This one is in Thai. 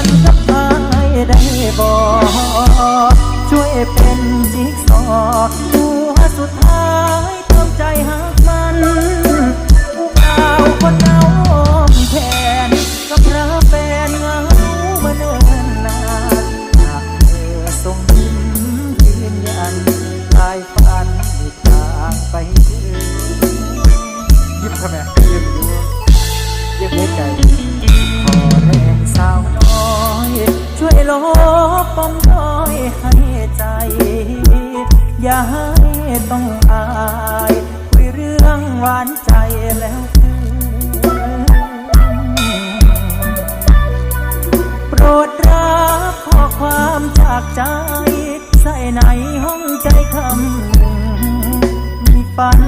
ันสับทายได้บอกช่วยเป็นจิกซอหัวสุดท้ายเติมใจหักมันผู้บ่าวคนเดาแทนกับพระแฟนเงามาเนิ่นนานหากเธอต้องยิ้มยืนยันปายฝันทางไปถึงยิ้มทำไม อย่าให้ต้องอายคุยเรื่องหวานใจแล้วคืนโปรดรับข้อความจากใจ ใส่ในห้องใจคำมีฝัน